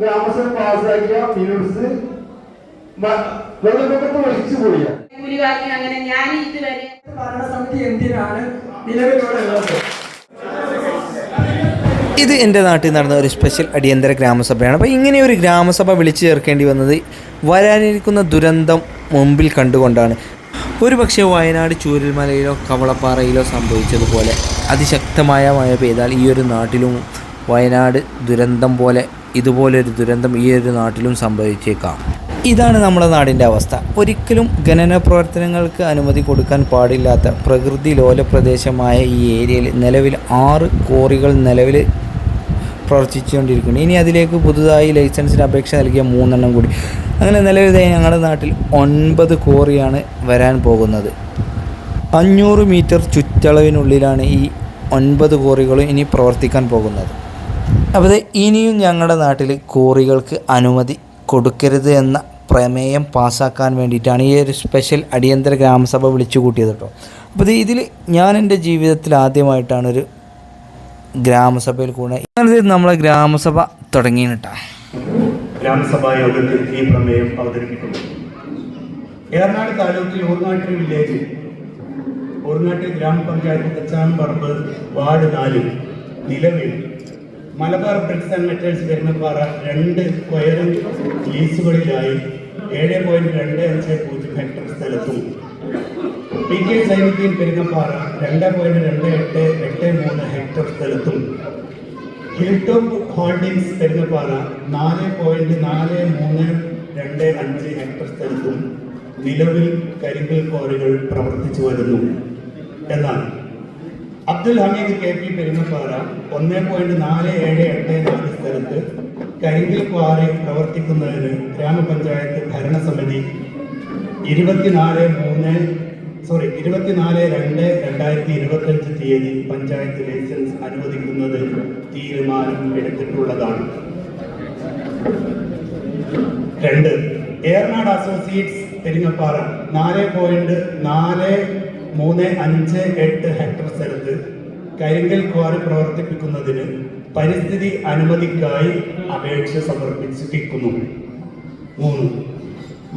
ഗ്രാമസഭ പാസ്സാക്കിയ മിനിറ്റ്സ് വെള്ളപ്പൊക്കത്ത് ഒഴിച്ചു പോയ. അങ്ങനെ ഞാൻ ഇതുവരെ ഭരണസമിതി എന്തിനാണ് നിലവിലുള്ള ഉള്ളത്? ഇത് എന്റെ നാട്ടിൽ നടന്ന ഒരു സ്പെഷ്യൽ അടിയന്തര ഗ്രാമസഭയാണ്. അപ്പോൾ ഇങ്ങനെ ഒരു ഗ്രാമസഭ വിളിച്ചു ചേർക്കേണ്ടി വന്നത് വരാനിരിക്കുന്ന ദുരന്തം മുമ്പിൽ കണ്ടുകൊണ്ടാണ്. ഒരു പക്ഷേ വയനാട് ചൂരൽമലയിലോ കവളപ്പാറയിലോ സംഭവിച്ചതുപോലെ അതിശക്തമായ മഴ പെയ്താൽ ഈ ഒരു നാട്ടിലും വയനാട് ദുരന്തം പോലെ ഇതുപോലൊരു ദുരന്തം ഈ ഒരു നാട്ടിലും സംഭവിച്ചേക്കാം. ഇതാണ് നമ്മുടെ നാടിന്റെ അവസ്ഥ. ഒരിക്കലും ഖനന പ്രവർത്തനങ്ങൾക്ക് അനുമതി കൊടുക്കാൻ പാടില്ലാത്ത പ്രകൃതി ലോല പ്രദേശമായ ഈ ഏരിയയിൽ നിലവിൽ ആറ് കോറികൾ നിലവിൽ പ്രവർത്തിച്ചുകൊണ്ടിരിക്കുന്നു. ഇനി അതിലേക്ക് പുതുതായി ലൈസൻസിന് അപേക്ഷ നൽകിയ മൂന്നെണ്ണം കൂടി. അങ്ങനെ നിലവിൽ ഞങ്ങളുടെ നാട്ടിൽ ഒൻപത് കോറിയാണ് വരാൻ പോകുന്നത്. അഞ്ഞൂറ് മീറ്റർ ചുറ്റളവിനുള്ളിലാണ് ഈ ഒൻപത് കോറികളും ഇനി പ്രവർത്തിക്കാൻ പോകുന്നത്. അപ്പോൾ ഇനിയും ഞങ്ങളുടെ നാട്ടിൽ കോറികൾക്ക് അനുമതി കൊടുക്കരുത് എന്ന പ്രമേയം പാസ്സാക്കാൻ വേണ്ടിയിട്ടാണ് ഈ ഒരു സ്പെഷ്യൽ അടിയന്തര ഗ്രാമസഭ വിളിച്ചു കൂട്ടിയത് കേട്ടോ. അപ്പോൾ ഇതിൽ ഞാൻ എന്റെ ജീവിതത്തിൽ ആദ്യമായിട്ടാണ് ഒരു ഗ്രാമസഭയിൽ കൂടെ നമ്മളെ ഗ്രാമസഭ തുടങ്ങിയിട്ടാ ഗ്രാമസഭാ യോഗത്തിൽ ഈ പ്രമേയം അവതരിപ്പിക്കുന്നു. ഏറനാട് താലൂക്കിൽ ഊർനാട്ടിൽ വില്ലേജ് ഊർനാട്ടിൽ ഗ്രാമപഞ്ചായത്ത് തെച്ചാമ്പറമ്പ് വാർഡ് നാല് നിലവിൽ Malabar bricks and metals Perunnappara രണ്ട് സ്ക്വയർ ലീസുകളിലായി ഏഴ് പോയിന്റ് രണ്ട് അഞ്ച് പൂജ്യം ഹെക്ടർ സ്ഥലത്തും. പി കെ സൈനുദ്ദീൻ പെരുന്നപ്പാറ രണ്ട് പോയിന്റ് രണ്ട് എട്ട് എട്ട് മൂന്ന് ഹെക്ടർ സ്ഥലത്തും. ഹിൽടോപ്പ് ഹോൾഡിംഗ്സ് പെരുന്നപ്പാറ നാല് പോയിന്റ് നാല് മൂന്ന് രണ്ട് അഞ്ച് ഹെക്ടർ സ്ഥലത്തും നിലവിൽ കരിങ്കൽ കോറികൾ പ്രവർത്തിച്ചു വരുന്നു. എന്നാൽ അബ്ദുൽ ഹമീദ് കെ പി പെരുന്നപ്പാറ ഒന്ന് പോയിന്റ് നാല് ഏഴ് എട്ട് നാല് സ്ഥലത്ത് കരിങ്കൽ ക്വാറി പ്രവർത്തിക്കുന്നതിന് ഗ്രാമപഞ്ചായത്ത് ഭരണസമിതി ഇരുപത്തിനാല് മൂന്ന് സോറി ഇരുപത്തിനാല് രണ്ട് രണ്ടായിരത്തി ഇരുപത്തഞ്ച് തീയതി പഞ്ചായത്ത് ലൈസൻസ് അനുവദിക്കുന്നത് തീരുമാനം എടുത്തിട്ടുള്ളതാണ്. രണ്ട് ഏർനാട് അസോസിയേറ്റ്സ് പെരിങ്ങപ്പാറ നാല് പോയിന്റ് നാല് മൂന്ന് അഞ്ച് എട്ട് ഹെക്ടർ സ്ഥലത്ത് കരിങ്കൽ ക്വാറി പ്രവർത്തിപ്പിക്കുന്നതിന് പരിസ്ഥിതി അനുമതിക്കായി അപേക്ഷ സമർപ്പിച്ചിരിക്കുന്നു. മൂന്ന്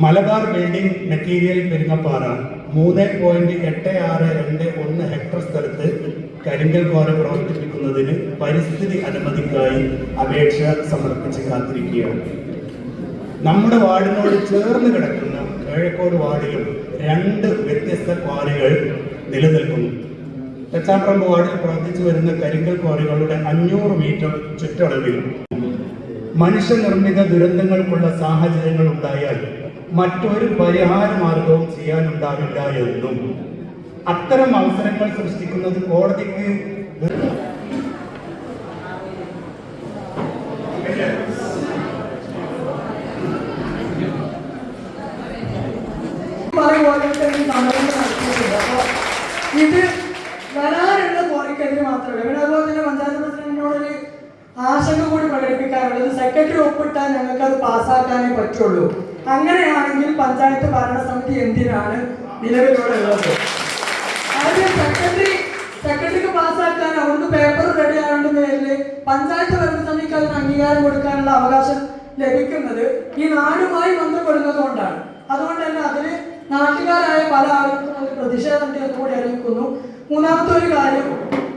മലബാർ ബിൽഡിംഗ് മെറ്റീരിയൽ പെരുങ്ങപ്പാറ മൂന്ന് പോയിന്റ് എട്ട് ആറ് രണ്ട് ഒന്ന് ഹെക്ടർ സ്ഥലത്ത് കരിങ്കൽ ക്വാറി പ്രവർത്തിപ്പിക്കുന്നതിന് പരിസ്ഥിതി അനുമതിക്കായി അപേക്ഷ സമർപ്പിച്ച് കാത്തിരിക്കുകയാണ്. നമ്മുടെ വാർഡിനോട് ചേർന്ന് കിടക്കുന്ന കിഴക്കോട് വാർഡിലും രണ്ട് വ്യത്യസ്ത ക്വാറികൾ നിലനിൽക്കുന്നു. തെച്ചാമ്പ്രമ്പ് വാർഡിൽ പ്രവർത്തിച്ചു വരുന്ന കരിങ്കൽ ക്വാറികളുടെ അഞ്ഞൂറ് മീറ്റർ ചുറ്റളവിൽ മനുഷ്യനിർമ്മിത ദുരന്തങ്ങൾക്കുള്ള സാഹചര്യങ്ങൾ ഉണ്ടായാൽ മറ്റൊരു പരിഹാര മാർഗവും ചെയ്യാനുണ്ടാവില്ല എന്നും. അത്തരം അവസരങ്ങൾ സൃഷ്ടിക്കുന്നത് കോടതിക്ക് പല കോറികൾക്കും സമരം നടത്തിയിട്ടുണ്ട് അപ്പോൾ ഇത് വരാനുള്ള കോറിക്കെതിരെ മാത്രമല്ല പിന്നെ അതുപോലെ തന്നെ പഞ്ചായത്ത് പ്രസിഡന്റിനോടൊരു ആശങ്ക കൂടി പ്രകടിപ്പിക്കാറുള്ളത് സെക്രട്ടറി ഒപ്പിട്ടാൽ ഞങ്ങൾക്ക് അത് പാസ്സാക്കാനേ പറ്റുള്ളൂ. അങ്ങനെയാണെങ്കിൽ പഞ്ചായത്ത് ഭരണസമിതി എന്തിനാണ് നിലവിലുള്ളത്? ഉള്ളത് ആദ്യം സെക്രട്ടറി സെക്രട്ടറിക്ക് പാസ്സാക്കാൻ അവർക്ക് പേപ്പർ റെഡി ആയതുകൊണ്ട് പേരിൽ പഞ്ചായത്ത് ഭരണസമിതിക്ക് അതിന് അംഗീകാരം കൊടുക്കാനുള്ള അവകാശം ലഭിക്കുന്നത് ഈ നാടുമായി ബന്ധപ്പെടുന്നത് കൊണ്ടാണ്. അതുകൊണ്ട് തന്നെ അതിന് നാട്ടുകാരായ പല ആളുകൾക്കും അത് പ്രതിഷേധം കൂടി അറിയിക്കുന്നു. മൂന്നാമത്തെ ഒരു കാര്യം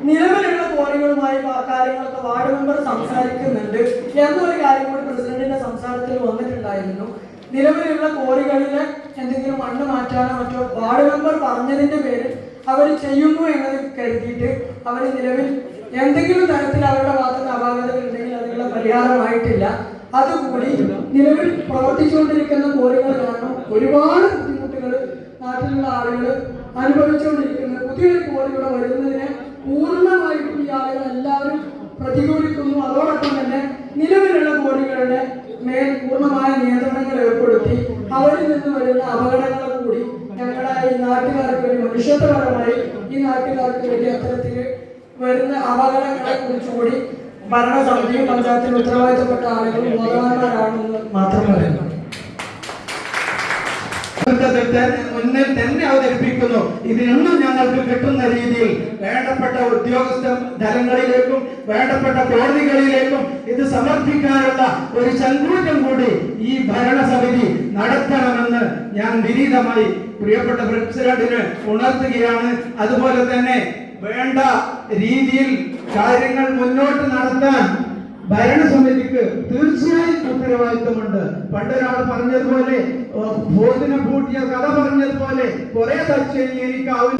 നിലവിലുള്ള കോറികളുമായി കാര്യങ്ങളൊക്കെ വാർഡ് മെമ്പർ സംസാരിക്കുന്നുണ്ട് എന്നൊരു കാര്യം കൂടി പ്രസിഡന്റിന്റെ സംസാരത്തിൽ വന്നിട്ടുണ്ടായിരുന്നു. നിലവിലുള്ള കോറികളിലെ എന്തെങ്കിലും മണ്ണ് മാറ്റാനോ മറ്റോ വാർഡ് മെമ്പർ പറഞ്ഞതിന്റെ പേരിൽ അവർ ചെയ്യുന്നു എന്നത് കരുതിയിട്ട് അവർ നിലവിൽ എന്തെങ്കിലും തരത്തിൽ അവരുടെ ഭാഗത്ത് അപാകതകൾ ഉണ്ടെങ്കിൽ അതിനുള്ള പരിഹാരമായിട്ടില്ല. അതുകൂടി നിലവിൽ പ്രവർത്തിച്ചുകൊണ്ടിരിക്കുന്ന കോറികൾ കാരണം ഒരുപാട് ബുദ്ധിമുട്ടുകൾ നാട്ടിലുള്ള ആളുകൾ അനുഭവിച്ചുകൊണ്ടിരിക്കുന്നു. പുതിയൊരു കോറി ഇവിടെ വരുന്നതിനെ പൂർണമായിട്ടും ഈ എല്ലാവരും പ്രതികൂലിക്കുന്നു അതോടൊപ്പം തന്നെ നിലവിലുള്ള കോടികളുടെ മേൽ പൂർണമായ നിയന്ത്രണങ്ങൾ ഏർപ്പെടുത്തി അവരിൽ നിന്ന് വരുന്ന അപകടങ്ങൾ കൂടി ഞങ്ങളുടെ ഈ നാട്ടുകാർക്ക് വേണ്ടി മനുഷ്യത്വപരമായി ഈ നാട്ടുകാർക്ക് വേണ്ടി അത്തരത്തിൽ വരുന്ന അപകടങ്ങളെ കുറിച്ചുകൂടി ഭരണസമിതിയും പഞ്ചായത്തിന് ഉത്തരവാദിത്തപ്പെട്ട ആളുകൾ ബോധവാന്മാരാണെന്ന് മാത്രം പറയുന്നു. മുന്നിൽ തന്നെ അവതരിപ്പിക്കുന്നു. ഇതിനൊന്നും ഞങ്ങൾക്ക് കിട്ടുന്ന രീതിയിൽ വേണ്ടപ്പെട്ട ഉദ്യോഗസ്ഥ തലങ്ങളിലേക്കും വേണ്ടപ്പെട്ട കോടതികളിലേക്കും ഇത് സമർപ്പിക്കാനുള്ള ഒരു ചങ്കൂറ്റം കൂടി ഈ ഭരണസമിതി നടത്തണമെന്ന് ഞാൻ വിനീതമായി പ്രിയപ്പെട്ട പ്രസിഡന്റിന് ഉണർത്തുകയാണ്. അതുപോലെ തന്നെ വേണ്ട രീതിയിൽ കാര്യങ്ങൾ മുന്നോട്ട് നടത്താൻ ഭരണസമിതിക്ക് തീർച്ചയായും ഉത്തരവാദിത്വമുണ്ട്. പണ്ടൊരാൾ പറഞ്ഞതുപോലെ ഭോജനം പൂട്ടിയ കഥ പറഞ്ഞതുപോലെ കുറെ തച്ചേരി എനിക്കാവും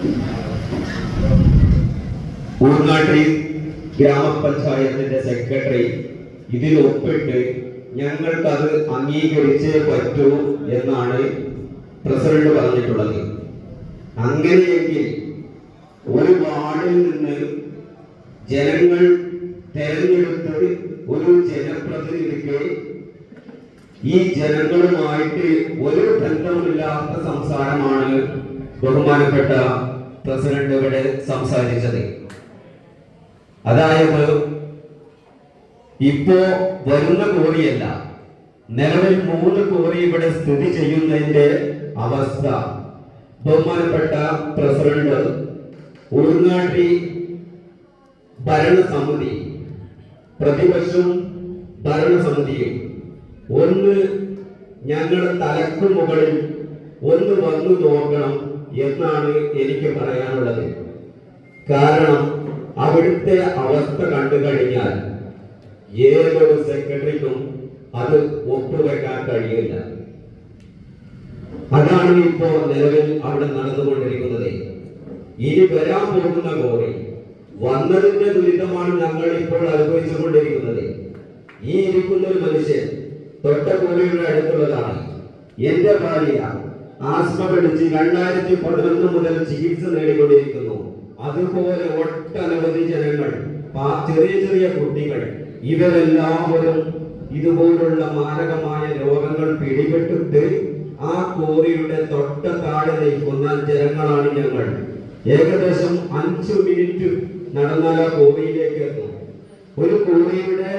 ഗ്രാമപഞ്ചായത്തിന്റെ സെക്രട്ടറി ഇതിൽ ഒപ്പിട്ട് ഞങ്ങൾക്കത് അംഗീകരിച്ചേ പറ്റൂ എന്നാണ് പ്രസിഡന്റ് പറഞ്ഞിട്ടുള്ളത്. അങ്ങനെയെങ്കിൽ ഒരു വാർഡിൽ നിന്ന് ജനങ്ങൾ തെരഞ്ഞെടുത്ത് ഒരു ജനപ്രതിനിധിക്ക് ഈ ജനങ്ങളുമായിട്ട് ഒരു ബന്ധമില്ലാത്ത സംസാരമാണ് ബഹുമാനപ്പെട്ട പ്രസിഡന്റ് ഇവിടെ സംസാരിച്ചത്. അതായത് ഇപ്പോ വരുന്ന കോറിയല്ല നിലവിൽ മൂന്ന് കോറി ഇവിടെ സ്ഥിതി ചെയ്യുന്നതിന്റെ അവസ്ഥ. ബഹുമാനപ്പെട്ട പ്രസിഡന്റ് ഉൾനാട്ടി ഭരണസമിതി പ്രതിപക്ഷം ഭരണസമിതിയും ഒന്ന് ഞങ്ങളുടെ തലക്ക് മുകളിൽ ഒന്ന് വന്നു നോക്കണം എന്നാണ് എനിക്ക് പറയാനുള്ളത്. കാരണം അവിടുത്തെ അവസ്ഥ കണ്ടു കഴിഞ്ഞാൽ ഏതൊരു സെക്രട്ടറിക്കും അത് ഒപ്പുവെക്കാൻ കഴിയില്ല. അതാണ് ഇപ്പോൾ നിലവിൽ അവിടെ നടന്നുകൊണ്ടിരിക്കുന്നത്. ഇനി വരാൻ പോകുന്ന കോറി വന്നതിന്റെ ദുരിതമാണ് ഞങ്ങൾ ഇപ്പോൾ അനുഭവിച്ചുകൊണ്ടിരിക്കുന്നത്. ഈ ഇരിക്കുന്ന ഒരു മനുഷ്യൻ തൊട്ട കോറിയുടെ അടുത്തുള്ളതാണ്. എന്റെ ഭാര്യ ആസ്മ പിടിച്ച് രണ്ടായിരത്തി പതിനൊന്ന് മുതൽ ചികിത്സ നേടിക്കൊണ്ടിരിക്കുന്നു. അതുപോലെ ഒട്ടനവധി ജനങ്ങൾ ചെറിയ ചെറിയ കുട്ടികൾ ഇവരെല്ലാവരും ഇതുപോലുള്ള മാരകമായ രോഗങ്ങൾ പിടിപെട്ടിട്ട് ആ കോറിയുടെ തൊട്ട താഴെ നിൽക്കുന്ന ജനങ്ങളാണ് ഞങ്ങൾ. ഏകദേശം അഞ്ചു മിനിറ്റ് നടന്നാൽ ആ കോറിയിലേക്ക് എത്തും. ഒരു കോറിയുടെ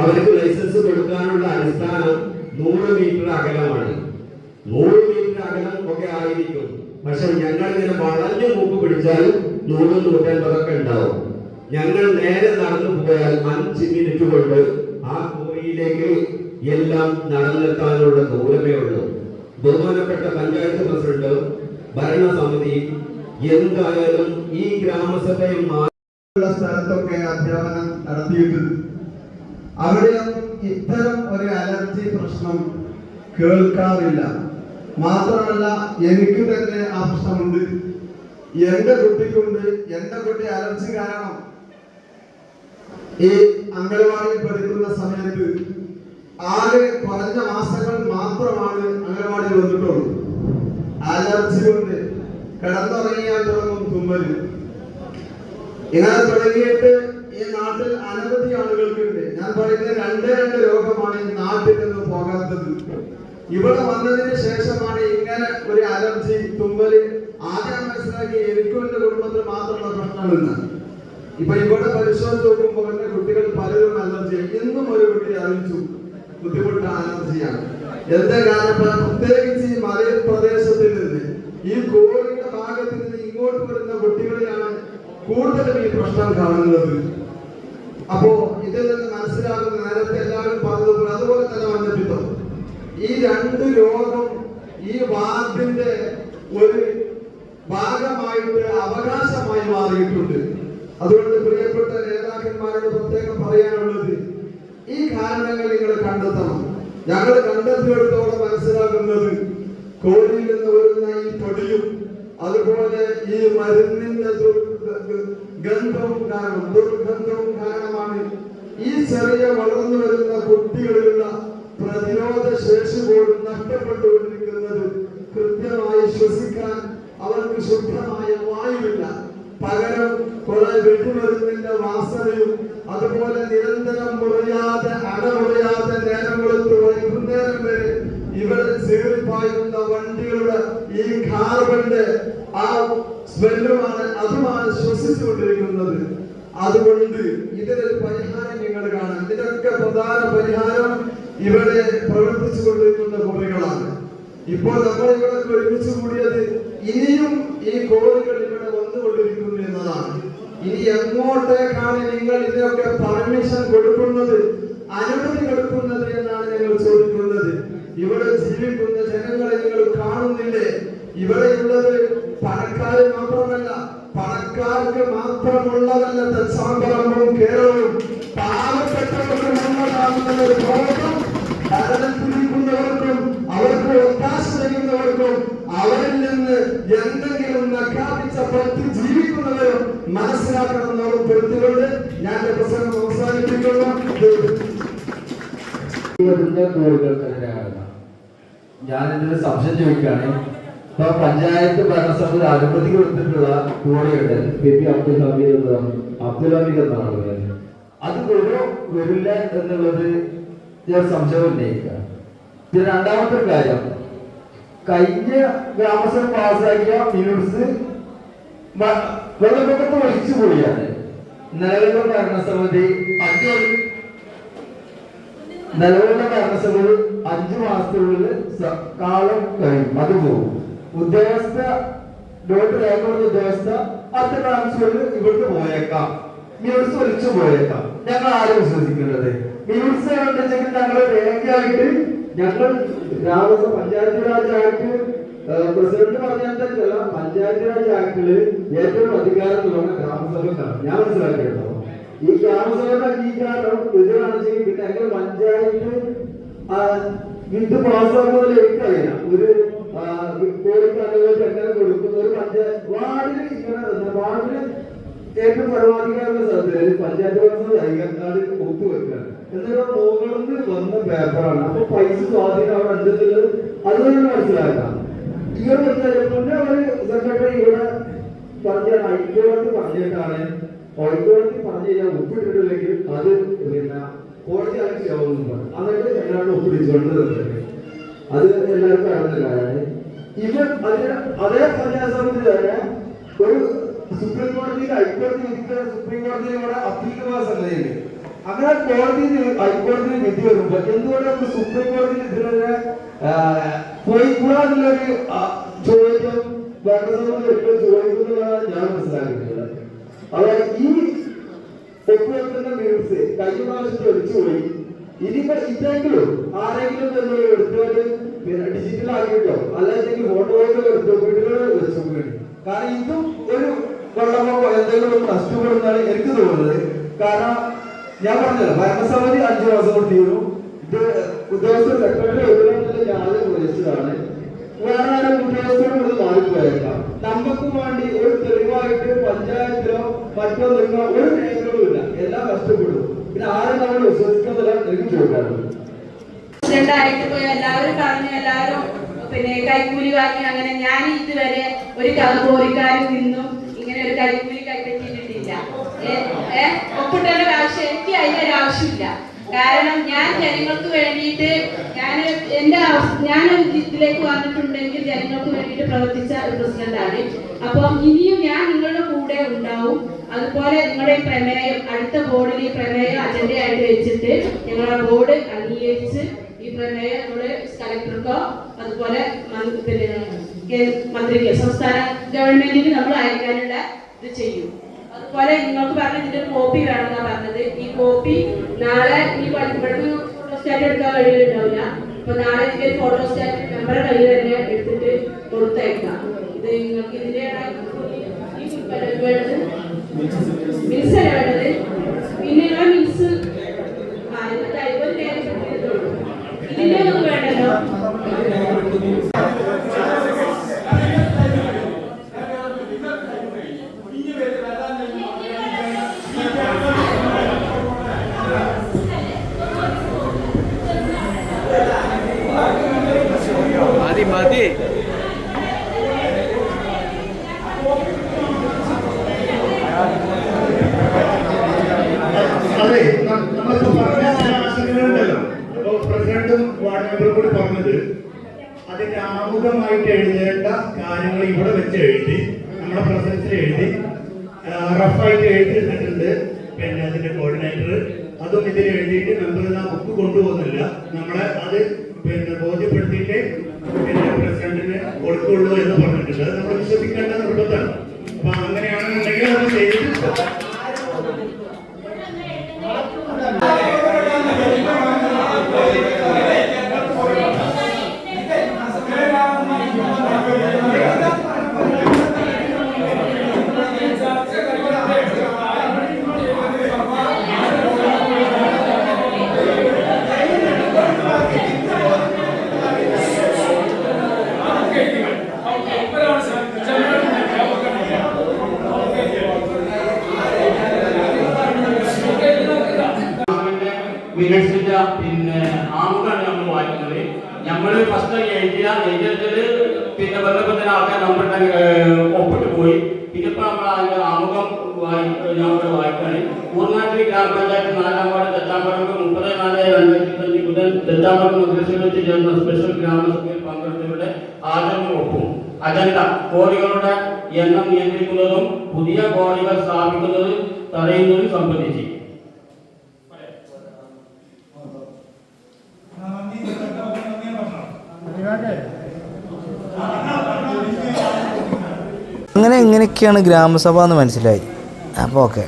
അവർക്ക് ലൈസൻസ് കൊടുക്കാനുള്ള അടിസ്ഥാനം നൂറ് മീറ്റർ അകലമാണ്. നൂറ് മീറ്റർ അകലം ഒക്കെ ആയിരിക്കും. പക്ഷെ ഞങ്ങൾ ഇങ്ങനെ വളഞ്ഞു മൂക്ക് പിടിച്ചാൽ നൂറ് നൂറ്റൻപതൊക്കെ ഉണ്ടാവും. ഞങ്ങൾ നേരെ നടന്നു പോയാൽ അഞ്ച് മിനിറ്റ് കൊണ്ട് ആ കോറിയിലേക്ക് എല്ലാം നടന്നെത്താനുള്ള ദൂരമേ ഉള്ളൂ. ബഹുമാനപ്പെട്ട പഞ്ചായത്ത് പ്രസിഡന്റ് ഭരണസമിതി എന്തായാലും ഈ ഗ്രാമസഭയെ മാറിയുള്ള സ്ഥലത്തൊക്കെ അധ്യാപനം നടത്തിയിട്ടുണ്ട്. അവിടെ ഇത്തരം ഒരു അലർജി പ്രശ്നം കേൾക്കാറില്ല. മാത്രമല്ല എനിക്ക് തന്നെ ആ പ്രശ്നമുണ്ട്. എന്റെ കുട്ടിക്കുണ്ട്. എന്റെ കുട്ടി അലർജി കാരണം ഈ അംഗനവാടിയിൽ പഠിക്കുന്ന സമയത്ത് ആകെ കുറഞ്ഞ മാസങ്ങൾ മാത്രമാണ് അംഗനവാടിയിൽ വന്നിട്ടുള്ളൂ. അലർജി കൊണ്ട് കിടന്നുറങ്ങിയാൽ തുടങ്ങും തുമ്പൽ ഇങ്ങനെ തുടങ്ങിയിട്ട് ഈ നാട്ടിൽ അനവധി ആളുകൾക്കുണ്ട്. ഞാൻ പറയുന്ന രണ്ട് രണ്ട് രോഗമാണ് ഈ നാട്ടിൽ നിന്ന് പോകാത്തത്. ഇവിടെ വന്നതിന് ശേഷമാണ് ഇങ്ങനെ ഒരു അലർജി തുമ്മൽ ആദ്യം മനസ്സിലാക്കി എനിക്കും എന്റെ കുടുംബത്തിൽ മാത്രമുള്ള പ്രശ്നമെന്ന് ഇപ്പൊ ഇവിടെ പരിശോധിച്ച് നോക്കുമ്പോൾ എന്റെ കുട്ടികൾ പലരും അലർജി എന്നും ഒരു കുട്ടി അറിയിച്ചു ബുദ്ധിമുട്ട് അലർജിയാണ്. എന്താ കാരണം? പ്രത്യേകിച്ച് ഈ മലയ പ്രദേശത്തിൽ നിന്ന് ഈ കോറിയുടെ ഭാഗത്ത് നിന്ന് ഇങ്ങോട്ട് വരുന്ന കുട്ടികളെയാണ് കൂടുതലും ഈ പ്രശ്നം കാണുന്നത്. അപ്പോ ഇതിൽ നിന്ന് മനസ്സിലാകുന്ന നേരത്തെ എല്ലാവരും പറഞ്ഞതുപോലെ അതുപോലെ തന്നെ വന്നിട്ടുണ്ടോ. ഈ രണ്ട് രോഗം ഈ വാർഡിന്റെ ഒരു ഭാഗമായിട്ട് അവകാശമായി മാറിയിട്ടുണ്ട്. അതുകൊണ്ട് പ്രിയപ്പെട്ട നേതാക്കന്മാരോട് പ്രത്യേകം പറയാനുള്ളത് ഈ കാരണങ്ങൾ നിങ്ങൾ കണ്ടെത്തണം. ഞങ്ങൾ കണ്ടെത്തിയെടുത്തോളം മനസ്സിലാക്കുന്നത് കോഴിയിൽ നിന്ന് വരുന്ന ഈ പൊടിയും അതുപോലെ ഈ മരുന്നിന്റെ ഗന്ധവും കാരണം ദുർഗന്ധവും കാരണമാണ് ഈ ചെറിയ വളർന്നു വരുന്ന കുട്ടികളിലുള്ള പ്രതിരോധ ശേഷി പോലും നഷ്ടപ്പെട്ടുകൊണ്ടിരിക്കുന്നത്. കൃത്യമായി ശ്വസിക്കാൻ അവർക്ക് ശുദ്ധമായ വായുവില്ല. പകരം കുറെ വെടിമരുന്നിന്റെ വാസനയും അതുപോലെ നിരന്തരം മുറിയാതെ അടമുറിയാതെ നേരം വെളുത്ത് വരെ ഇവിടെ സീറിപ്പായുന്ന വണ്ടികളുടെ ഈ കാർബന്റെ ആ സ്മെല്ലുമാണ് അതുമാണ് ശ്വസിച്ചുകൊണ്ടിരിക്കുന്നത്. അതുകൊണ്ട് ഇതിനൊരു പരിഹാരം നിങ്ങൾ കാണാം. ഇതിനൊക്കെ പ്രധാന പരിഹാരം ഇവിടെ പ്രവർത്തിച്ചു കൊണ്ടിരിക്കുന്ന കുറികളാണ് ഇപ്പോൾ നമ്മൾ ഇവിടെ ഒരുമിച്ച് കൂടിയത് ഇനിയും ഈ കോഴികൾ ഇവിടെ വന്നുകൊണ്ടിരിക്കുന്നു എന്നതാണ്. ഇനി എങ്ങോട്ടേക്കാണ് നിങ്ങൾ ഇതിനൊക്കെ പെർമിഷൻ കൊടുക്കുന്നത്? അനുമതി കൊടുക്കുന്നത് എന്നാണ് ഞങ്ങൾ ചോദിക്കുന്നത്. ഇവിടെ ജീവിക്കുന്ന ജനങ്ങളെ നിങ്ങൾ കാണുന്നില്ലേ? ഇവിടെയുള്ളത് പണക്കാർ മാത്രമല്ല പണക്കാർക്ക് മാത്രമുള്ളതല്ല തെച്ചാമ്പറമ്പും കേരളവും. പാവപ്പെട്ടവർക്കും അവർക്ക് ഒത്താശ ചെയ്യുന്നവർക്കും അവരിൽ നിന്ന് എന്തെങ്കിലും നക്കാപിച്ച പറ്റി ജീവിക്കുന്നവരും മനസ്സിലാക്കണമെന്ന് പെടുത്തിക്കൊണ്ട് ഞാൻ പ്രസംഗം അവസാനിപ്പിക്കുന്നു. ഞാൻ ഇതിന് സംശയം ചോദിക്കുകയാണ്. ഇപ്പൊ പഞ്ചായത്ത് ഭരണസമിതി അനുമതി കൊടുത്തിട്ടുള്ള കൂടെയുണ്ട് പി പി അബ്ദുൽ ഹമീദ് എന്നാണ് അബ്ദുൽ ഹമീദ് എന്നാണ് പറയുന്നത് അത് വരും വരില്ല എന്നുള്ളത് ഞാൻ സംശയം ഉന്നയിക്കുക. പിന്നെ രണ്ടാമത്തെ കാര്യം. കഴിഞ്ഞ ഗ്രാമസഭ പാസ്സാക്കിയ മിനിറ്റ്സ് വെള്ളപ്പൊക്കത്ത് ഒഴിച്ചു പോയാണ്. നിലവിലുള്ള ഭരണസമിതി അഞ്ച് നിലവിലുള്ള ഭരണസഭയിൽ അഞ്ചു മാസത്തിനുള്ളിൽ കാലം കഴിയും അത് പോകും. ഉദ്യോഗസ്ഥ ഡോട്ട് രേഖപ്പെടുന്ന ഉദ്യോഗസ്ഥ അടുത്ത ട്രാൻസ്ഫറിൽ ഇവിടുന്ന് പോയേക്കാം. മ്യൂസ് ഒലിച്ചു പോയേക്കാം. ഞങ്ങൾ ആരും വിശ്വസിക്കുന്നത് മ്യൂസ് ഉണ്ടെങ്കിൽ ഞങ്ങൾ രേഖയായിട്ട് ഞങ്ങൾ ഗ്രാമസഭ പഞ്ചായത്ത് രാജ് ആക്ട് പ്രസിഡന്റ് പറഞ്ഞാൽ പഞ്ചായത്ത് രാജ് ആക്ടിൽ ഏറ്റവും അധികാരത്തിലുള്ള ഗ്രാമസഭക്കാണ്. ഞാൻ മനസ്സിലാക്കിയിട്ടുണ്ടാവും ഈ ഗ്രാമസഭയുടെ അംഗീകാരം എതിരാണെന്നുവെച്ചെങ്കിൽ പിന്നെ എങ്ങനെ പഞ്ചായത്ത് ഇത് പാസ്സാക്കുന്ന എനിക്കറിയാം ഒരു കോഴിക്കാലുകൾക്ക് എങ്ങനെ കൊടുക്കുന്ന ഒരു പഞ്ചായത്ത് വാർഡിൽ ഇങ്ങനെ വാർഡിൽ ഏറ്റവും പരമാധികാരമുള്ള സ്ഥലത്ത് പഞ്ചായത്ത് ഭരണസമിതി അംഗീകാരം ഒപ്പുവെക്കുക എന്നിട്ട് മുകളിൽ വന്ന പേപ്പറാണ് അപ്പൊ പൈസ സ്വാധീനം അവിടെ ഉണ്ടെന്നുള്ളത് അത് മനസ്സിലാക്കാം ഇങ്ങനെ മുന്നേ ഒരു സെക്രട്ടറി ഇവിടെ പഞ്ചായത്ത് ഹൈക്കോടതി പറഞ്ഞിട്ടാണ്. ഹൈക്കോടതി പറഞ്ഞു കഴിഞ്ഞാൽ ഒപ്പിട്ടിട്ടില്ലെങ്കിൽ അത് പിന്നെ കോടതി പറഞ്ഞു. എന്നിട്ട് എല്ലാവരും ഒപ്പിടിച്ചുകൊണ്ട് അത് എല്ലാവർക്കും അറിയുന്ന കാര്യമാണ്. ഇവർ അതിന് അതേ പഞ്ചായത്ത് തന്നെ ഒരു സുപ്രീം കോടതിയിൽ ഹൈക്കോടതി വിധിച്ച സുപ്രീം കോടതിയിൽ ഇവിടെ അപ്പീൽ സംഗതിയുണ്ട്. അങ്ങനെ കോടതിയിൽ ഹൈക്കോടതിയിൽ വിധി വരുമ്പോൾ എന്തുകൊണ്ട് നമുക്ക് സുപ്രീം കോടതിയിൽ ഇതിനെ പോയിക്കൂടാന്നുള്ളൊരു ചോദ്യം ഭരണസമിതി ഒരിക്കലും ചോദിക്കുന്നതാണ് ഞാൻ മനസ്സിലാക്കിയിട്ടുള്ളത് അതായത് ഈ ഒപ്പുവെക്കുന്ന മ്യൂസ് പ്രാവശ്യത്തെ ഒളിച്ചുപോയി ഇനിയിപ്പോ ഇതെങ്കിലും ആരെങ്കിലും എടുത്തിട്ട് പിന്നെ ഡിജിറ്റൽ ആക്കിയിട്ടോ? അല്ലെങ്കിൽ ഫോട്ടോകൾ എടുത്തോ? വീടുകൾ വെച്ചു? കാരണം ഇതും ഒരു വെള്ളമോ എന്തെങ്കിലും ഒരു നഷ്ടപ്പെടുന്നതാണ് എനിക്ക് തോന്നുന്നത്. കാരണം ഞാൻ പറഞ്ഞല്ലോ ഭരണസമിതി അഞ്ചു മാസം കൊണ്ട് തീരും. ഇത് ഉദ്യോഗസ്ഥ സെക്രട്ടറി എഴുതാനുള്ള ഞാനും പ്രവേശിച്ചതാണ് വേറെ ഉദ്യോഗസ്ഥരും ഇത് മാറിപ്പോയേക്കാം. നമുക്ക് വേണ്ടി ഒരു തെളിവായിട്ട് പഞ്ചായത്തിലോ മറ്റോ നിങ്ങൾ ഒരു രേഖകളും ഇല്ല. എല്ലാം കഷ്ടപ്പെടും. പിന്നെ ആരും നമ്മൾ വിശ്വസിക്കുന്നില്ല എനിക്ക് ചോദിക്കാറുണ്ട് പ്രസിഡന്റായിട്ട് പോയി എല്ലാവരും പറഞ്ഞു എല്ലാവരും പിന്നെ കൈക്കൂലി വാങ്ങി. അങ്ങനെ ഞാൻ ഇതുവരെ ഒരു കഥപോറിക്കാരിൽ നിന്നും ഇങ്ങനെ ഒരു കൈക്കൂലി കൈപ്പറ്റിയിട്ടില്ല ഒരു ആവശ്യം എനിക്ക് അതിനൊരു ആവശ്യമില്ല. കാരണം ഞാൻ ജനങ്ങൾക്ക് വേണ്ടിയിട്ട് ഞാൻ എന്റെ ഞാൻ ഇതിലേക്ക് വന്നിട്ടുണ്ടെങ്കിൽ ജനങ്ങൾക്ക് വേണ്ടിയിട്ട് പ്രവർത്തിച്ച പ്രസിഡന്റാണ്. അപ്പം ഇനിയും ഞാൻ നിങ്ങളുടെ കൂടെ ഉണ്ടാവും. അതുപോലെ നിങ്ങളുടെ പ്രമേയം അടുത്ത ബോർഡിൽ ഈ പ്രമേയം അജണ്ടയായിട്ട് വെച്ചിട്ട് ഞങ്ങളുടെ ബോർഡ് അംഗീകരിച്ച് ഈ പ്രമേയം നമ്മുടെ കളക്ടർക്കോ അതുപോലെ പിന്നെ മന്ത്രിക്ക് സംസ്ഥാന ഗവൺമെന്റിന് നമ്മൾ അയക്കാനുള്ള ഇത് ചെയ്യും അതുപോലെ നിങ്ങൾക്ക് പറഞ്ഞ ഇതിന്റെ കോപ്പി വേണമെന്നാണ് പറഞ്ഞത് ഈ കോപ്പി നാളെ ഈ ഇവിടുന്ന് ഫോട്ടോസ്റ്റാറ്റ് എടുക്കാൻ കഴിയുന്നുണ്ടാവില്ല അപ്പൊ നാളെ ഇതിന്റെ ഫോട്ടോസ്റ്റാറ്റ് മെമ്പറെ കയ്യിൽ തന്നെ എടുത്തിട്ട് കൊടുത്തയക്കാം ഇത് നിങ്ങൾക്ക് ഇതിന്റെ ഈ വേണ്ടത് പിന്നെ ആ ഇതിന്റെ ഇതിന്റെ ഒന്നും വേണ്ടല്ലോ. മതി മതി. നമ്മളെ അത് പിന്നെ ബോധ്യപ്പെടുത്തിയിട്ടേ പിന്നെ പ്രസിഡന്റിന് കൊടുക്കുള്ളൂ എന്ന് പറഞ്ഞിട്ടുണ്ട്. നമ്മൾ വിശ്വസിക്കേണ്ട നിർബന്ധം വെച്ച് ചേർന്ന സ്പെഷ്യൽ ഗ്രാമസഭയിൽ പങ്കെടുത്തവരുടെ ആദരവും ഒപ്പും അജണ്ട കോടികളുടെ എണ്ണം നിയന്ത്രിക്കുന്നതും പുതിയ കോടികൾ സ്ഥാപിക്കുന്നത് തടയുന്നതും സംബന്ധിച്ച്. അങ്ങനെ എങ്ങനെയൊക്കെയാണ് ഗ്രാമസഭ എന്ന് മനസ്സിലായി? അപ്പോൾ ഓക്കെ